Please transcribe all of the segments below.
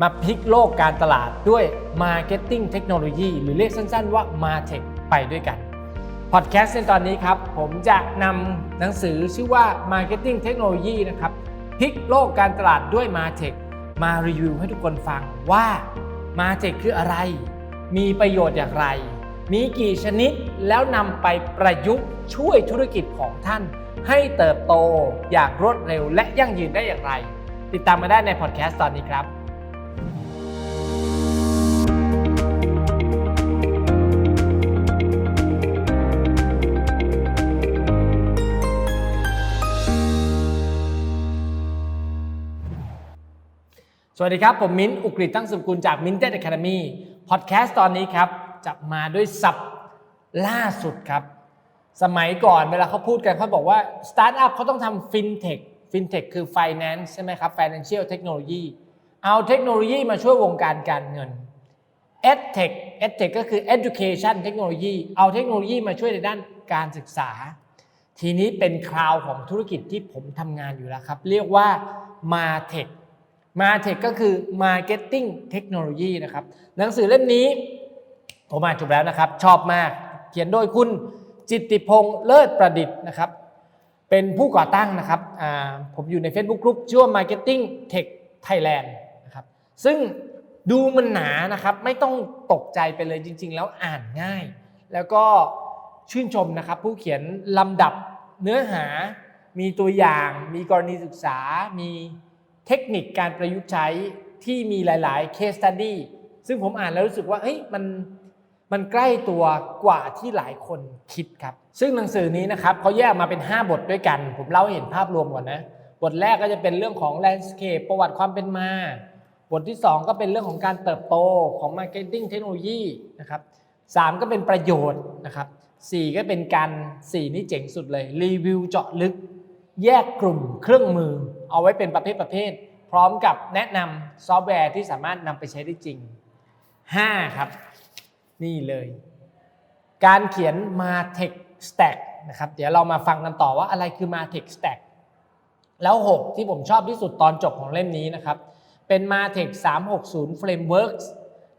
มาพลิกโลกการตลาดด้วย Marketing Technology หรือเรียกสั้นๆว่า MarTech ไปด้วยกัน พอดแคสต์ในตอนนี้ครับ ผมจะนำหนังสือชื่อว่า Marketing Technology นะครับพลิกโลกการตลาดด้วย MarTech มารีวิวให้ทุกคนฟังว่า MarTech คืออะไร มีประโยชน์อย่างไร มีกี่ชนิดแล้วนำไปประยุกต์ช่วยธุรกิจของท่าน ให้เติบโตอย่างรวดเร็วและยั่งยืนได้อย่างไร ติดตามมาได้ในพอดแคสต์ตอนนี้ครับ วัสดีครับ ผมมิ้นท์อุกฤษตั้งสุกุลจากมิ้นท์เต็ดอะคาเดมี่พอดแคสต์ตอนนี้ครับ จะมาด้วยศัพท์ล่าสุดครับ สมัยก่อนเวลาเขาพูดกันเขาบอกว่าสตาร์ทอัพเขาต้องทำฟินเทคฟินเทคคือ Finance ใช่ไหมครับ Financial Technology เอาเทคโนโลยีมาช่วยวงการการเงิน EdTech EdTech ก็คือ Education Technology เอาเทคโนโลยีมาช่วยในด้านการศึกษา ทีนี้เป็นคราวของธุรกิจที่ผมทำงานอยู่แล้วครับ เรียกว่า MarTech MarTech ก็คือ Marketing Technology นะครับ หนังสือเล่มนี้ ผมอ่านจบแล้วนะครับ ชอบมาก เขียนโดยคุณจิตติพงษ์เลิศประดิษฐ์นะครับ เป็นผู้ก่อตั้งนะครับ ผมอยู่ใน Facebook Group ชื่อว่า Marketing Tech Thailand นะครับ ซึ่งดูมันหนานะครับ ไม่ต้องตกใจไปเลยจริง ๆ แล้วอ่านง่าย แล้วก็ชื่นชมนะครับ ผู้เขียนลำดับเนื้อหามีตัวอย่าง มีกรณีศึกษามี เทคนิคการประยุกต์ใช้ที่มีหลาย ๆ case study ซึ่งผมอ่านแล้วรู้สึกว่าเฮ้ยมันมันใกล้ตัวกว่าที่หลายคนคิดครับ ซึ่งหนังสือนี้นะครับเขาแยกมาเป็น 5 บทด้วยกัน ผมเล่าให้เห็นภาพรวมก่อนนะ บทแรกก็จะเป็นเรื่องของ landscape ประวัติความเป็นมา บทที่ 2 ก็เป็นเรื่องของการเติบโตของ marketing เทคโนโลยีนะครับสามก็เป็นประโยชน์นะครับสี่ก็เป็นการสี่นี่เจ๋งสุดเลยรีวิวเจาะลึก แยกกลุ่มเครื่องมือ เอาไว้เป็นประเภทประเภท พร้อมกับแนะนำซอฟต์แวร์ที่สามารถนำไปใช้ได้จริง 5 ครับ นี่เลย การเขียน MarTech Stack นะครับ เดี๋ยวเรามาฟังกันต่อว่าอะไรคือ MarTech Stack แล้ว 6 ที่ผมชอบที่สุดตอนจบของเล่มนี้นะครับ เป็น MarTech 360 Frameworks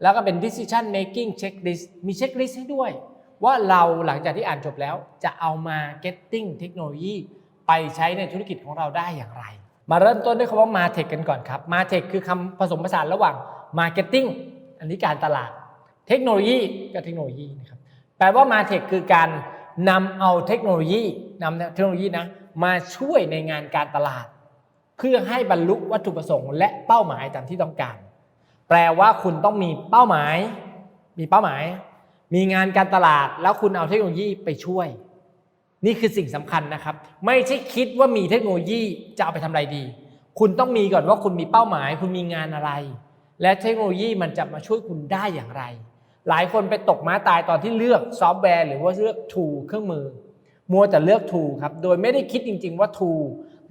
แล้วก็เป็น Decision Making Checklist มีเช็คลิสต์ให้ด้วย ว่าเราหลังจากที่อ่านจบแล้วจะเอา Marketing เทคโนโลยี ไปใช้ในธุรกิจของเราได้อย่างไร มาเริ่มต้นด้วยคำว่า MarTech กันก่อนครับ MarTech คือคำผสมผสานระหว่าง Marketing อันนี้การตลาด เทคโนโลยีกับเทคโนโลยีนะครับ แปลว่า MarTech คือการนำเอาเทคโนโลยีนำเทคโนโลยีนะมาช่วยในงานการตลาด เพื่อให้บรรลุวัตถุประสงค์ และเป้าหมายตามที่ต้องการ แปลว่าคุณต้องมีเป้าหมาย มีเป้าหมาย มีงานการตลาดแล้วคุณเอาเทคโนโลยีไปช่วย นี่คือสิ่งสำคัญนะครับ ไม่ใช่คิดว่ามีเทคโนโลยีจะเอาไปทำอะไรดี คุณต้องมีก่อนว่าคุณมีเป้าหมาย คุณมีงานอะไร และเทคโนโลยีมันจะมาช่วยคุณได้อย่างไร หลายคนไปตกม้าตายตอนที่เลือกซอฟต์แวร์ หรือว่าเลือก tool เครื่องมือ มัวแต่เลือก tool ครับโดยไม่ได้คิดจริง ๆ ว่า tool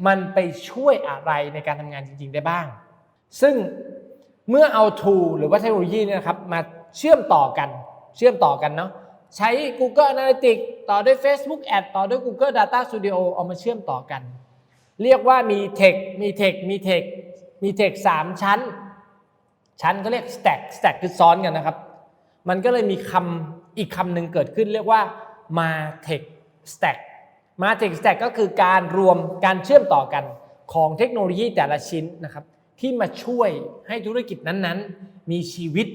มันไปช่วยอะไรในการทำงานจริง ๆ ได้บ้าง ซึ่งเมื่อเอา tool หรือว่าเทคโนโลยีเนี่ยนะครับมาเชื่อมต่อกัน เชื่อมต่อกันเนาะ ใช้ Google Analytics ต่อด้วย Facebook Ad ต่อด้วย Google Data Studio เอามาเชื่อมต่อกัน เรียกว่ามี Tech มี Tech มี Tech มี Tech 3 ชั้น ชั้นเขาเรียก Stack Stack คือซ้อนกันนะครับ มันก็เลยมีคำอีกคำหนึ่งเกิดขึ้นเรียกว่า MarTech Stack MarTech Stack ก็คือการรวมการเชื่อมต่อกันของเทคโนโลยีแต่ละชิ้นนะครับที่มาช่วยให้ธุรกิจนั้นๆ มีชีวิต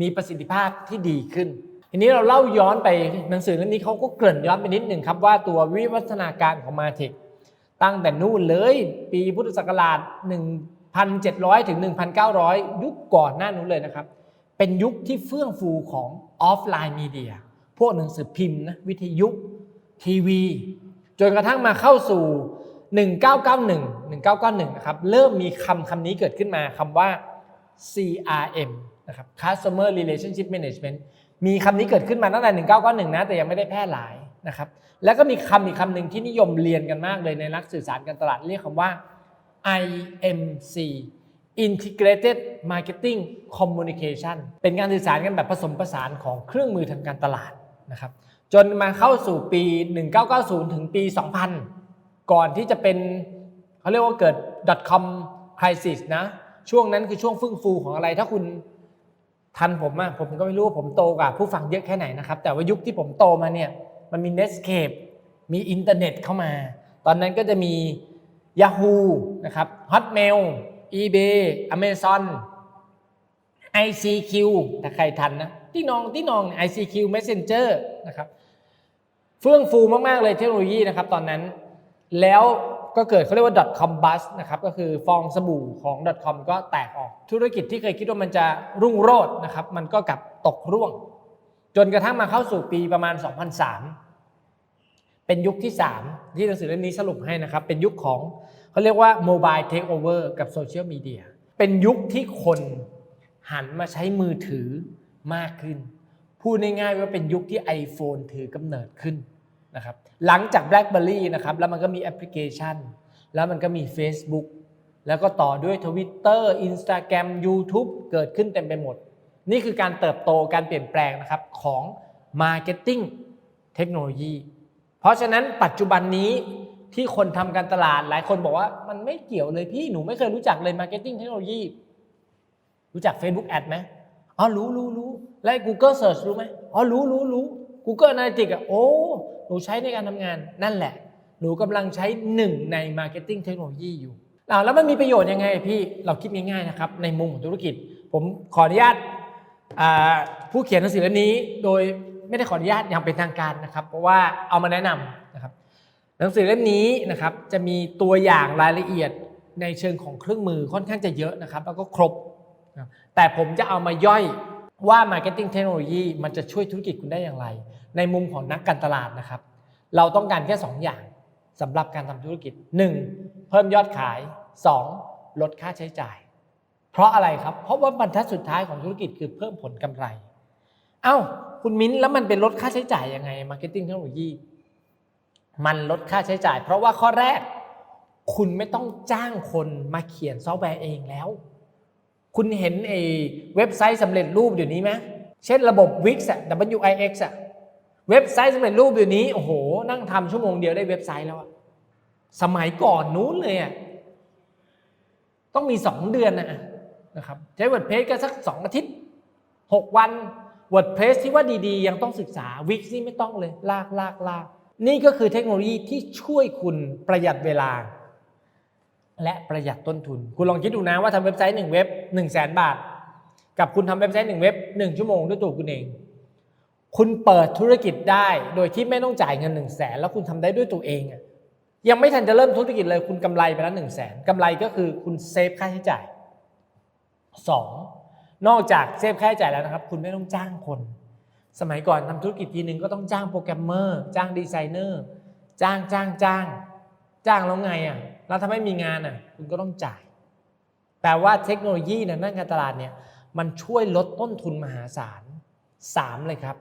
มีประสิทธิภาพที่ดีขึ้น ทีนี้เราเล่าย้อนไปหนังสือเล่มนี้เขาก็เกริ่นย้อนไปนิดหนึ่งครับว่าตัววิวัฒนาการของ MarTech ตั้งแต่นู่นเลย ปีพุทธศักราช 1,700 ถึง 1,900 ยุคก่อนหน้านู้นเลยนะครับ เป็นยุคที่เฟื่องฟูของออฟไลน์มีเดียพวกหนังสือพิมพ์นะวิทยุทีวี จนกระทั่งมาเข้าสู่ 1991 1991 นะครับ เริ่มมีคำคำนี้เกิดขึ้นมาคำว่า CRM นะครับ Customer Relationship Management มีคำนี้เกิดขึ้นมาตั้งแต่1991นะแต่ยังไม่ได้แพร่หลายนะครับ แล้วก็มีคำอีกคำหนึ่งที่นิยมเรียนกันมากเลยในนักสื่อสารการตลาดเรียกคำว่า IMC Integrated Marketing Communication เป็นการสื่อสารกันแบบผสมผสานของเครื่องมือทางการตลาดนะครับ จนมาเข้าสู่ปี 1990 ถึงปี 2000 ก่อนที่จะเป็นเขาเรียกว่าเกิด .com crisis นะ ช่วงนั้นคือช่วงฟึ่งฟูของอะไรถ้าคุณ ทันผมอะผมก็ไม่รู้ว่าผมโตกว่าผู้ฟังเยอะแค่ไหนนะครับ แต่ว่ายุคที่ผมโตมาเนี่ยมันมี Netscape มีอินเทอร์เน็ตเข้ามา ตอนนั้นก็จะมี Yahoo นะครับ Hotmail eBay Amazon ICQ ถ้าใครทันนะที่น้องที่น้อง ICQ Messenger นะครับ เฟื่องฟูมาก ๆ เลยเทคโนโลยีนะครับตอนนั้นแล้ว ก็เกิดเขาเรียกว่า .com bust นะครับก็คือฟองสบู่ของ .com ก็แตกออกธุรกิจที่เคยคิดว่ามันจะรุ่งโรจน์นะครับมันก็กลับตกร่วง จนกระทั่งมาเข้าสู่ปีประมาณ 2003 เป็นยุคที่ 3 ที่หนังสือเล่มนี้สรุปให้นะครับ เป็นยุคของเขาเรียกว่า mobile takeover กับโซเชียลมีเดียเป็นยุคที่คนหันมาใช้มือถือมากขึ้น พูดง่ายๆว่าเป็นยุคที่ iPhone ถือกำเนิดขึ้น นะครับหลังจาก BlackBerry นะครับแล้วมันก็มีแอปพลิเคชัน แล้วมันก็มี Facebook แล้วก็ต่อด้วย Twitter Instagram YouTube เกิดขึ้นเต็มไปหมด นี่คือการเติบโตการเปลี่ยนแปลงนะครับของ Marketing เทคโนโลยี เพราะฉะนั้นปัจจุบันนี้ที่คนทำการตลาดหลายคนบอกว่ามันไม่เกี่ยวเลยพี่หนูไม่เคยรู้จักเลย Marketing เทคโนโลยี รู้จัก Facebook Ad ไหมอ๋อรู้รู้รู้แล้ว Google Search รู้ไหมอ๋อรู้รู้รู้ Google Analytics อะโอ้ หนูใช้ในการทำงานนั่นแหละ หนูกำลังใช้หนึ่งใน Marketing เทคโนโลยีอยู่แล้วมันมีประโยชน์ยังไงพี่เราคิดง่ายๆนะครับในมุมของธุรกิจ ผมขออนุญาตผู้เขียนหนังสือเล่มนี้ โดยไม่ได้ขออนุญาตอย่างเป็นทางการนะครับ เพราะว่าเอามาแนะนำนะครับ หนังสือเล่มนี้นะครับจะมีตัวอย่างรายละเอียดในเชิงของเครื่องมือค่อนข้างจะเยอะนะครับ แล้วก็ครบนะครับแต่ผมจะเอามาย่อยว่า Marketing Technology มันจะช่วยธุรกิจคุณได้อย่างไร ในมุมของนักการตลาดนะครับ เราต้องการแค่ 2 อย่างสำหรับการทำธุรกิจ 1. เพิ่มยอดขาย 2. ลดค่าใช้จ่าย เพราะอะไรครับ เพราะว่าบรรทัดสุดท้ายของธุรกิจคือเพิ่มผลกำไร เอ้า คุณมิ้นแล้วมันเป็นลดค่าใช้จ่ายยังไง Marketing Technology มันลดค่าใช้จ่าย เพราะว่าข้อแรก คุณไม่ต้องจ้างคนมาเขียนซอฟต์แวร์เองแล้ว คุณเห็นไอ้เว็บไซต์สำเร็จรูปเดี๋ยวนี้ไหมเช่นระบบ Wix อะ WIX อะ เว็บไซต์สำเร็จรูปเดี๋ยวนี้โอ้โห นั่งทำชั่วโมงเดียวได้เว็บไซต์แล้วอะสมัยก่อนนู้นเลยอะต้องมี 2 เดือนนะนะครับใช้ WordPress ก็สัก 2 อาทิตย์ 6 วัน WordPress ที่ว่าดีๆ ยังต้องศึกษา Wix นี่ไม่ต้องเลย ลากลากลากนี่ก็คือเทคโนโลยีที่ช่วยคุณประหยัดเวลา และประหยัดต้นทุน คุณลองคิดดูนะว่าทำเว็บไซต์หนึ่งเว็บ 1 0 0 0 0แสนบาท กับคุณทำเว็บไซต์หนึ่งเว็บ 1 ชั่วโมงด้วยตัวคุณเอง คุณเปิดธุรกิจได้โดยที่ไม่ต้องจ่ายเงิน1นึ่งแสนแล้วคุณทำได้ด้วยตัวเองอะยังไม่ทันจะเริ่มธุรกิจเลยคุณกำไรไปแล้วหนึ่งแสนกำไรก็คือคุณเซฟค่าใช้จ่าย 2. นอกจากเซฟค่าใช้จ่ายแล้วนะครับ คุณไม่ต้องจ้างคน สมัยก่อนทำธุรกิจทีหนึ่งก็ต้องจ้างโปรแกรมเมอร์จ้างดีไซเนอร์จ้างจ้างจ้างจ้างแล้วไงอะแล้วถ้าไม่มีงานอะคุณก็ต้องจ่ายแต่ว่าเทคโนโลยีในด้านการตลาดเนี่ยมันช่วยลดต้นทุนมหาศาล3เลยครับ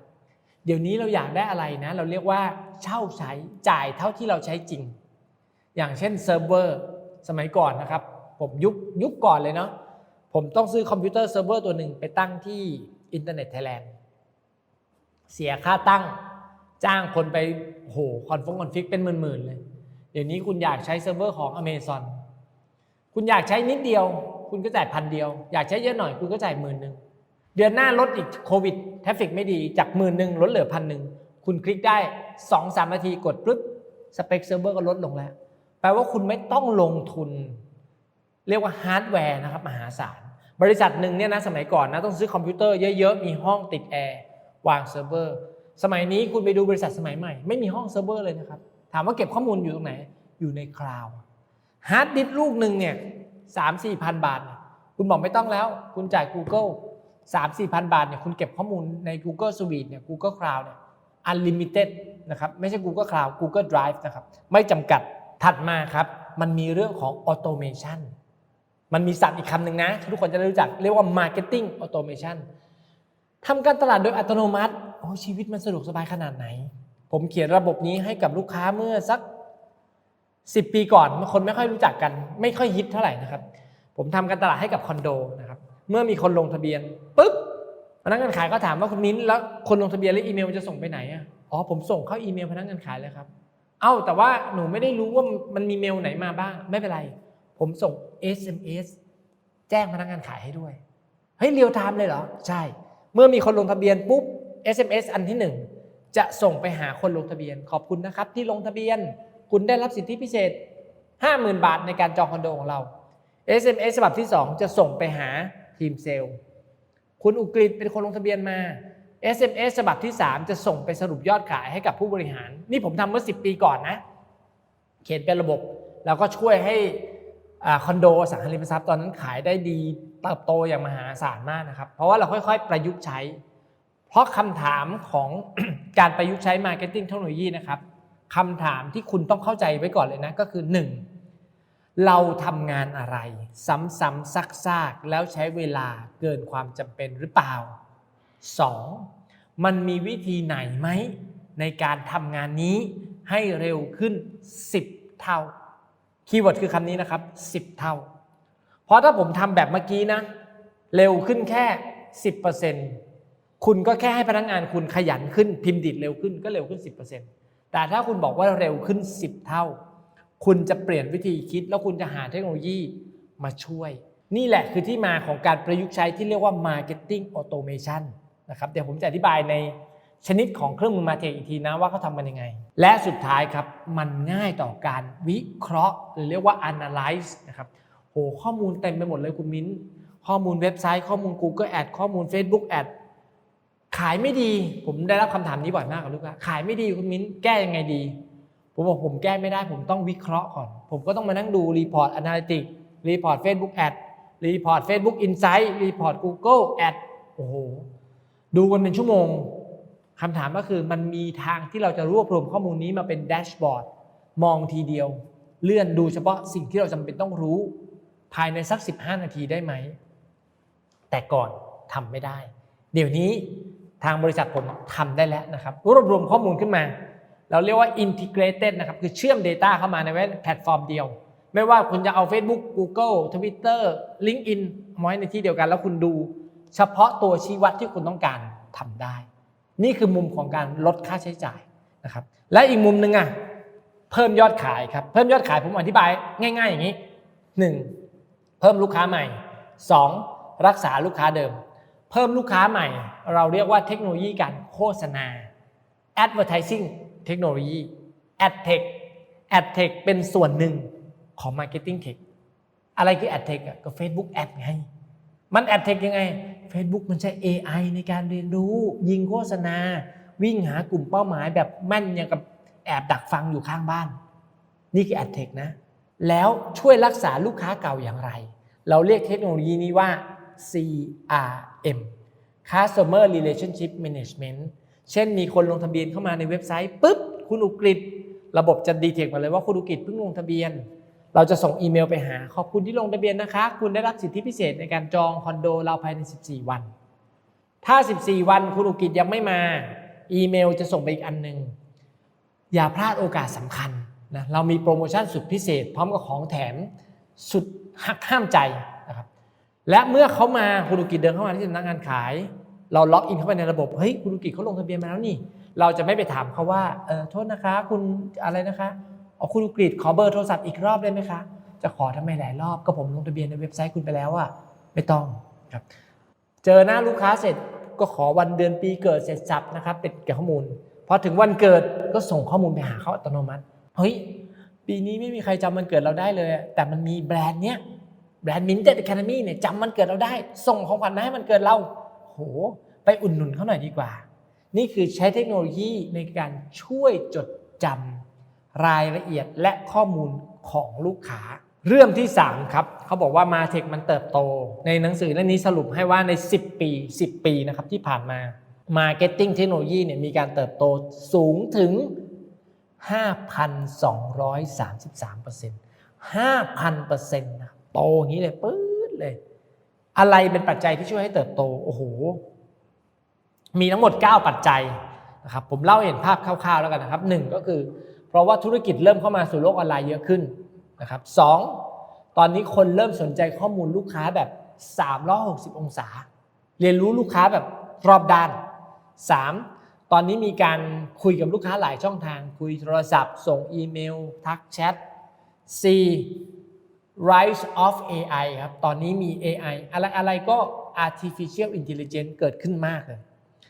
เดี๋ยวนี้เราอยากได้อะไรนะ เราเรียกว่าเช่าใช้จ่ายเท่าที่เราใช้จริง อย่างเช่นเซิร์ฟเวอร์สมัยก่อนนะครับ ผมยุคยุคก่อนเลยเนาะผมต้องซื้อคอมพิวเตอร์เซิร์ฟเวอร์ตัวหนึ่งไปตั้งที่อินเทอร์เน็ตไทยแลนด์เสียค่าตั้งจ้างคนไปโหคอนฟงคอนฟิกเป็นหมื่นๆเลย เดี๋ยวนี้คุณอยากใช้เซิร์ฟเวอร์ของ Amazon คุณอยากใช้นิดเดียว คุณก็จ่ายพันเดียว อยากใช้เยอะหน่อยคุณก็จ่ายหมื่นหนึ่ง เดือนหน้าลดอีกโควิดทราฟฟิกไม่ดีจากหมื่นหนึ่งลดเหลือพันหนึ่งคุณคลิกได้2 3นาทีกดปุ๊บสเปคเซิร์ฟเวอร์ก็ลดลงแล้ว แปลว่าคุณไม่ต้องลงทุน เรียกว่าฮาร์ดแวร์นะครับ มหาศาล บริษัทหนึ่งเนี่ยนะสมัยก่อนนะต้องซื้อคอมพิวเตอร์เยอะๆ มีห้องติดแอร์วางเซิร์ฟเวอร์สมัยนี้คุณไปดูบริษัทสมัยใหม่ ไม่มีห้องเซิร์ฟเวอร์เลยนะครับ ถามว่าเก็บข้อมูลอยู่ตรงไหน อยู่ในคลาวด์ฮาร์ดดิสก์ลูกหนึ่งเนี่ยสามสี่พันบาทเนี่ยคุณบอกไม่ต้องแล้ว คุณจ่าย Google สามสี่พันบาทเนี่ยคุณเก็บข้อมูลใน Google Suite เนี่ย Google Cloud เนี่ย unlimited นะครับ ไม่ใช่ Google Cloud Google Drive นะครับ ไม่จำกัดถัดมาครับ มันมีเรื่องของ automation มันมีศัพท์อีกคำหนึ่งนะ ทุกคนจะได้รู้จักเรียกว่า marketing automation ทำการตลาดโดยอัตโนมัติโอ้ชีวิตมันสะดวกสบายขนาดไหน ผมเขียนระบบนี้ให้กับลูกค้าเมื่อสัก 10 ปีก่อนคนไม่ค่อยรู้จักกัน ไม่ค่อยฮิตเท่าไหร่นะครับ ผมทำการตลาดให้กับคอนโดนะครับ เมื่อมีคนลงทะเบียนปุ๊บพนักงานขายก็ถามว่าคุณมิ้นแล้วคนลงทะเบียนแล้วอีเมลมันจะส่งไปไหนอะอ๋อผมส่งเข้าอีเมลพนักงานขายเลยครับ เอ้าแต่ว่าหนูไม่ได้รู้ว่ามันมีเมลไหนมาบ้าง ไม่เป็นไร ผมส่ง SMS แจ้งพนักงานขายให้ด้วยเฮ้ยเรียลไทม์เลยเหรอใช่ เมื่อมีคนลงทะเบียนปุ๊บ SMS อันที่หนึ่งจะส่งไปหาคนลงทะเบียน ขอบคุณนะครับ ที่ลงทะเบียน คุณได้รับสิทธิพิเศษ 50,000 บาทในการจองคอนโดของเรา SMS ฉบับที่ 2 จะส่งไปหา ทีมเซลล์ คุณอุกฤษเป็นคนลงทะเบียนมา SMS ฉบับที่ 3 จะส่งไปสรุปยอดขายให้กับผู้บริหาร นี่ผมทำเมื่อ 10 ปีก่อนนะ เขียนเป็นระบบ แล้วก็ช่วยให้คอนโดสังหาริมทรัพย์ตอนนั้นขายได้ดีเติบโตอย่างมหาศาลมากนะครับ เพราะว่าเราค่อยๆ ประยุกต์ใช้ เพราะคำถามของการประยุกต์ใช้ Marketing เทคโนโลยีนะครับคำถามที่คุณต้องเข้าใจไว้ก่อนเลยนะก็คือ 1. เราทำงานอะไร ซ้ำๆซักๆแล้วใช้เวลาเกินความจำเป็นหรือเปล่า 2. มันมีวิธีไหนไหม ในการทำงานนี้ให้เร็วขึ้น 10 เท่า คีย์เวิร์ดคือคำนี้นะครับ 10 เท่า เพราะถ้าผมทำแบบเมื่อกี้นะ เร็วขึ้นแค่ 10%คุณก็แค่ให้พนักงานคุณขยันขึ้นพิมพ์ดิดเร็วขึ้นก็เร็วขึ้น 10%แต่ถ้าคุณบอกว่าเร็วขึ้น 10 เท่า คุณจะเปลี่ยนวิธีคิด แล้วคุณจะหาเทคโนโลยีมาช่วย นี่แหละคือที่มาของการประยุกต์ใช้ที่เรียกว่า Marketing Automation นะครับเดี๋ยวผมจะอธิบายในชนิดของเครื่องมือมาเทคอีกทีนะว่าเขาทำมันยังไง และสุดท้ายครับมันง่ายต่อการวิเคราะห์ หรือเรียกว่า analyze นะครับโหข้อมูลเต็มไปหมดเลยคุณมิ้น ข้อมูลเว็บไซต์ข้อมูล Google Ad ข้อมูล Facebook Ad ขายไม่ดี ผมได้รับคำถามนี้บ่อยมากกับลูกค้าขายไม่ดีคุณมิ้นแก้ยังไงดี ผมบอกผมแก้ไม่ได้ ผมต้องวิเคราะห์ก่อน ผมก็ต้องมานั่งดูรีพอร์ต Analytics รีพอร์ต Facebook Ad รีพอร์ต Facebook Insight รีพอร์ต Google Ad โอ้โห ดูกันเป็นชั่วโมงคำถามก็คือมันมีทางที่เราจะรวบรวมข้อมูลนี้มาเป็นแดชบอร์ดมองทีเดียว เลื่อนดูเฉพาะสิ่งที่เราจำเป็นต้องรู้ ภายในสัก 15 นาทีได้ไหม แต่ก่อนทำไม่ได้ เดี๋ยวนี้ทางบริษัทผมทำได้แล้วนะครับ รวบรวมข้อมูลขึ้นมา เราเรียกว่า integrated นะครับ คือเชื่อม Data เข้ามาในเว็บแพลตฟอร์มเดียว ไม่ว่าคุณจะเอา Facebook Google Twitter LinkedIn มาไว้ในที่เดียวกัน แล้วคุณดูเฉพาะตัวชี้วัดที่คุณต้องการทำได้ นี่คือมุมของการลดค่าใช้จ่ายนะครับ และอีกมุมหนึ่งอะเพิ่มยอดขายครับ เพิ่มยอดขายผมอธิบายง่าย ๆ อย่างนี้ 1. เพิ่มลูกค้าใหม่ 2. รักษาลูกค้าเดิม เพิ่มลูกค้าใหม่ เราเรียกว่าเทคโนโลยีการโฆษณา advertising เทคโนโลยี ad tech ad tech เป็นส่วนหนึ่งของ marketing tech อะไรคือ ad tech อะก็ Facebook ad ไง มัน ad tech ยังไง Facebook มันใช้ AI ในการเรียนรู้ ยิงโฆษณา วิ่งหากลุ่มเป้าหมายแบบแม่นอย่างกับแอบดักฟังอยู่ข้างบ้าน นี่คือ ad tech นะ แล้วช่วยรักษาลูกค้าเก่าอย่างไร เราเรียกเทคโนโลยีนี้ว่า CRM Customer Relationship Management เช่นมีคนลงทะเบียนเข้ามาในเว็บไซต์ปุ๊บคุณอุกฤษระบบจะดีเทคมาเลยว่าคุณอุกฤษเพิ่งลงทะเบียน เราจะส่งอีเมลไปหา ขอบคุณที่ลงทะเบียนนะคะ คุณได้รับสิทธิพิเศษในการจองคอนโดเราภายใน 14 วัน ถ้า 14 วันคุณอุกิจยังไม่มา อีเมลจะส่งไปอีกอันหนึ่งอย่าพลาดโอกาสสำคัญนะเรามีโปรโมชั่นสุดพิเศษ พร้อมกับของแถมสุดหักห้ามใจนะครับและเมื่อเขามาคุณอุกิจเดินเข้ามาที่สำนักงานขาย เราล็อกอินเข้าไปในระบบเฮ้ยคุณอุกิจเขาลงทะเบียนมาแล้วนี่ เราจะไม่ไปถามเขาว่าเออโทษนะคะ คุณอะไรนะคะเอาคุณอุกฤษขอเบอร์โทรศัพท์อีกรอบได้ไหมคะ จะขอทำไมหลายรอบก็ผมลงทะเบียนในเว็บไซต์คุณไปแล้วอะไม่ต้องครับเจอหน้าลูกค้าเสร็จก็ขอวันเดือนปีเกิดเสร็จสับนะครับเป็นเกี่ยวข้อมูลพอถึงวันเกิดก็ส่งข้อมูลไปหาเขาอัตโนมัติเฮ้ยปีนี้ไม่มีใครจำวันเกิดเราได้เลย แต่มันมีแบรนด์เนี้ยแบรนด์มินเต็ดแคนามีเนี่ยจำวันเกิดเราได้ ส่งของขวัญมาให้มันเกิดเรา โห ไปอุ่นหนุนเขาหน่อยดีกว่า นี่คือใช้เทคโนโลยีในการช่วยจดจำรายละเอียดและข้อมูลของลูกค้า เรื่องที่ 3 ครับ เขาบอกว่ามาเทคมันเติบโต ในหนังสือเล่มนี้สรุปให้ว่าใน 10 ปี 10 ปีนะครับที่ผ่านมา Marketing เทคโนโลยีเนี่ยมีการเติบโตสูงถึง 5,233% 5,000%นะโตอย่างนี้เลยปื๊ดเลย อะไรเป็นปัจจัยที่ช่วยให้เติบโตโอ้โหมีทั้งหมด 9 ปัจจัยนะครับผมเล่าเห็นภาพคร่าวๆแล้วกันนะครับหนึ่งก็คือ เพราะว่าธุรกิจเริ่มเข้ามาสู่โลกออนไลน์เยอะขึ้นนะครับสองตอนนี้คนเริ่มสนใจข้อมูลลูกค้าแบบ 360 องศา เรียนรู้ลูกค้าแบบรอบด้าน 3. ตอนนี้มีการคุยกับลูกค้าหลายช่องทาง คุยโทรศัพท์ ส่งอีเมล ทักแชท 4. Rise of AI ครับ ตอนนี้มี AI อะไรอะไรก็ artificial intelligence เกิดขึ้นมากเลย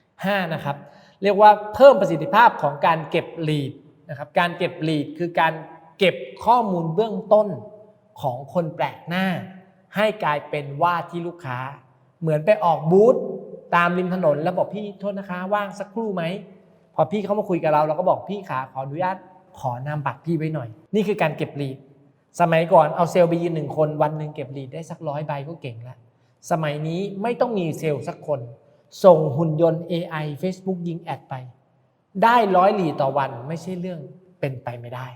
5นะครับ เรียกว่าเพิ่มประสิทธิภาพของการเก็บ lead นะครับ การเก็บ lead คือการเก็บข้อมูลเบื้องต้นของคนแปลกหน้า ให้กลายเป็นว่าที่ลูกค้า เหมือนไปออกบูธตามริมถนนแล้วบอกพี่โทษนะคะว่างสักครู่ไหม พอพี่เขามาคุยกับเราเราก็บอกพี่ขาขออนุญาตขอนามบัตรพี่ไว้หน่อย นี่คือการเก็บ lead สมัยก่อนเอาเซลล์ไปยืนหนึ่งคนวันหนึ่งเก็บ lead ได้สักร้อยใบก็เก่งแล้ว สมัยนี้ไม่ต้องมีเซลล์สักคน ส่งหุ่นยนต์ AI Facebook ยิงแอดไป ได้ร้อยลีต่อวันไม่ใช่เรื่องเป็นไปไม่ได้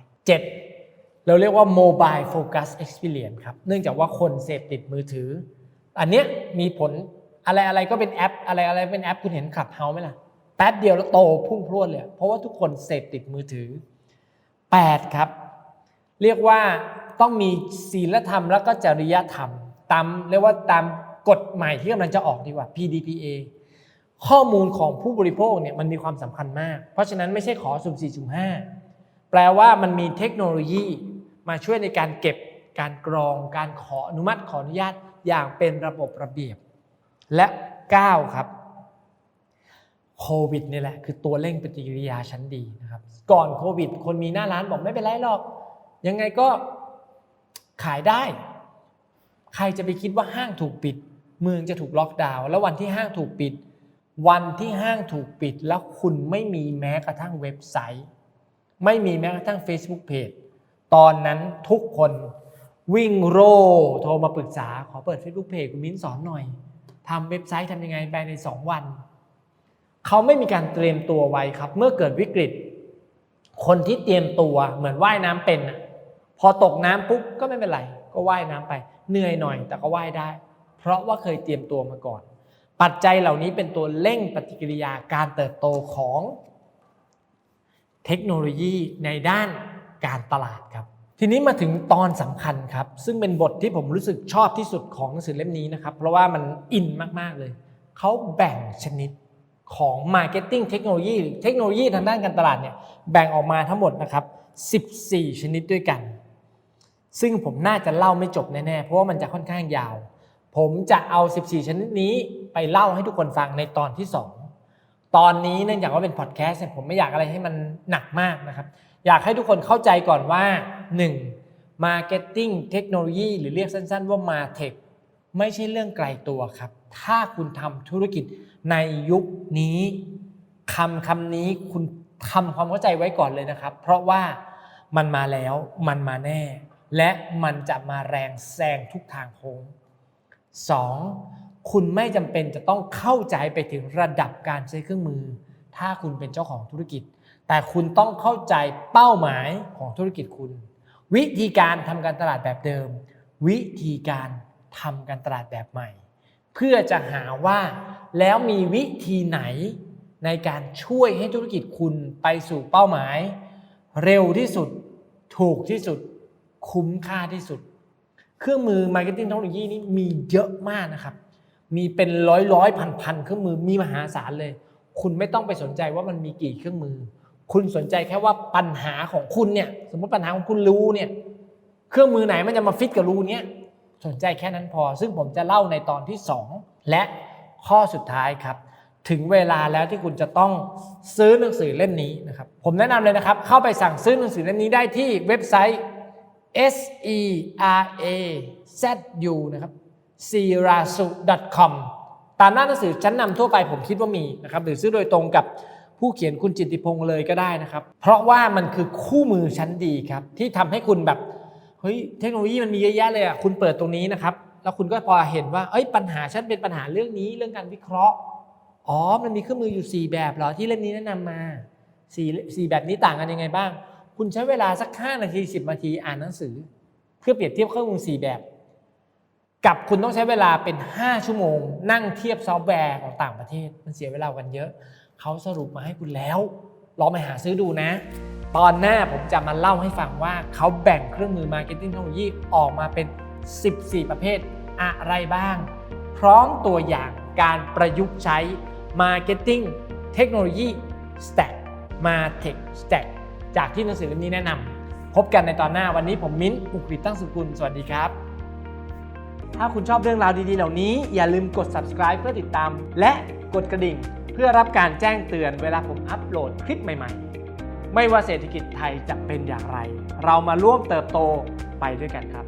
7. เราเรียกว่า Mobile Focus Experience ครับ เนื่องจากว่าคนเสพติดมือถือ อันเนี้ยมีผลอะไรอะไรก็เป็นแอป อะไรอะไรเป็นแอปคุณเห็นขับเฮาไหมล่ะแป๊บเดียวแล้วโตพุ่งพรวดเลย เพราะว่าทุกคนเสพติดมือถือ 8 ครับ เรียกว่า ต้องมีศีลธรรมแล้วก็จริยธรรม ตามเรียกว่าตามกฎใหม่ที่กำลังจะออกดีกว่า PDPA ข้อมูลของผู้บริโภคเนี่ยมันมีความสำคัญมาก เพราะฉะนั้นไม่ใช่ขอสุ่มสี่สุ่มห้าแปลว่ามันมีเทคโนโลยีมาช่วยในการเก็บการกรอง การขออนุมัติขออนุญาตอย่างเป็นระบบระเบียบ และ 9 ครับโควิดนี่แหละคือตัวเร่งปฏิกิริยาชั้นดีนะครับ ก่อนโควิด คนมีหน้าร้านบอกไม่เป็นไรหรอก ยังไงก็ ขายได้ ใครจะไปคิดว่าห้างถูกปิด เมืองจะถูกล็อกดาวน์แล้ววันที่ห้างถูกปิด วันที่ห้างถูกปิด แล้วคุณไม่มีแม้กระทั่งเว็บไซต์ ไม่มีแม้กระทั่ง Facebook Page ตอนนั้นทุกคนวิ่งโร่โทรมาปรึกษา ขอเปิด Facebook Page คุณมิ้นสอนหน่อยทำเว็บไซต์ทำยังไงภายใน 2 วัน เขาไม่มีการเตรียมตัวไว้ครับ เมื่อเกิดวิกฤต คนที่เตรียมตัวเหมือนว่ายน้ำเป็นน่ะ พอตกน้ำปุ๊บก็ไม่เป็นไร ก็ว่ายน้ำไป เหนื่อยหน่อยแต่ก็ว่ายได้ เพราะว่าเคยเตรียมตัวมาก่อน ปัจจัยเหล่านี้เป็นตัวเร่งปฏิกิริยาการเติบโตของเทคโนโลยีในด้านการตลาดครับ ทีนี้มาถึงตอนสำคัญครับ ซึ่งเป็นบทที่ผมรู้สึกชอบที่สุดของหนังสือเล่มนี้นะครับ เพราะว่ามันอินมาก ๆ เลย เขาแบ่งชนิดของ Marketing เทคโนโลยีเทคโนโลยีทางด้านการตลาดเนี่ยแบ่งออกมาทั้งหมดนะครับ 14 ชนิดด้วยกัน ซึ่งผมน่าจะเล่าไม่จบแน่ๆ เพราะว่ามันจะค่อนข้างยาว ผมจะเอา 14 ชนิดนี้ไปเล่าให้ทุกคนฟังในตอนที่ 2 ตอนนี้เนื่องจากว่าเป็นพอดแคสต์ผมไม่อยากอะไรให้มันหนักมากนะครับ อยากให้ทุกคนเข้าใจก่อนว่า 1. Marketing เทคโนโลยีหรือเรียกสั้นๆว่า Martech ไม่ใช่เรื่องไกลตัวครับ ถ้าคุณทำธุรกิจในยุคนี้คำคำนี้คุณทำความเข้าใจไว้ก่อนเลยนะครับ เพราะว่ามันมาแล้วมันมาแน่ และมันจะมาแรงแซงทุกทางโค้ง 2. คุณไม่จำเป็นจะต้องเข้าใจไปถึงระดับการใช้เครื่องมือ ถ้าคุณเป็นเจ้าของธุรกิจ แต่คุณต้องเข้าใจเป้าหมายของธุรกิจคุณ วิธีการทำการตลาดแบบเดิม วิธีการทำการตลาดแบบใหม่ เพื่อจะหาว่าแล้วมีวิธีไหนในการช่วยให้ธุรกิจคุณไปสู่เป้าหมาย เร็วที่สุดถูกที่สุด คุ้มค่าที่สุด เครื่องมือ Marketing เทคโนโลยีนี่มีเยอะมากนะครับ มีเป็นร้อยร้อยพันพันเครื่องมือมีมหาศาลเลย คุณไม่ต้องไปสนใจว่ามันมีกี่เครื่องมือ คุณสนใจแค่ว่าปัญหาของคุณเนี่ยสมมติปัญหาของคุณรูเนี่ยเครื่องมือไหนมันจะมาฟิตกับรูเนี้ยสนใจแค่นั้นพอ ซึ่งผมจะเล่าในตอนที่ 2 และข้อสุดท้ายครับ ถึงเวลาแล้วที่คุณจะต้องซื้อหนังสือเล่มนี้นะครับ ผมแนะนำเลยนะครับ เข้าไปสั่งซื้อหนังสือเล่มนี้ได้ที่เว็บไซต์ s e r a z u นะครับ s e r a s u com ตามหน้าหนังสือชั้นนำทั่วไปผมคิดว่ามีนะครับหรือซื้อโดยตรงกับผู้เขียนคุณจิตติพงษ์เลยก็ได้นะครับ เพราะว่ามันคือคู่มือชั้นดีครับ ที่ทำให้คุณแบบเฮ้ยเทคโนโลยีมันมีเยอะแยะเลยอะคุณเปิดตรงนี้นะครับ แล้วคุณก็พอเห็นว่าเอ้ยปัญหาฉันเป็นปัญหาเรื่องนี้เรื่องการวิเคราะห์อ๋อมันมีเครื่องมืออยู่ 4 แบบเหรอที่เล่มนี้แนะนำมา4 4แบบนี้ต่างกันยังไงบ้าง คุณใช้เวลาสัก 5 นาที 10 นาทีอ่านหนังสือ เพื่อเปรียบเทียบเครื่องมือ4แบบ กับคุณต้องใช้เวลาเป็น 5 ชั่วโมง นั่งเทียบซอฟต์แวร์ของต่างประเทศ มันเสียเวลากันเยอะ เขาสรุปมาให้คุณแล้วลองไปหาซื้อดูนะ ตอนหน้าผมจะมาเล่าให้ฟังว่าเขาแบ่งเครื่องมือ Marketing เทคโนโลยีออกมาเป็น 14 ประเภทอะไรบ้าง พร้อมตัวอย่างการประยุกต์ใช้ Marketing เทคโนโลยี Stack Martech Stack จากที่หนังสือเล่มนี้แนะนำพบกันในตอนหน้าวันนี้ผมมิ้นท์อุกฤษตั้งสุกุลสวัสดีครับ ถ้าคุณชอบเรื่องราวดีๆ เหล่านี้ อย่าลืมกด subscribe เพื่อติดตาม และกดกระดิ่ง เพื่อรับการแจ้งเตือนเวลาผมอัปโหลดคลิปใหม่ๆ ไม่ว่าเศรษฐกิจไทยจะเป็นอย่างไร เรามาร่วมเติบโตไปด้วยกันครับ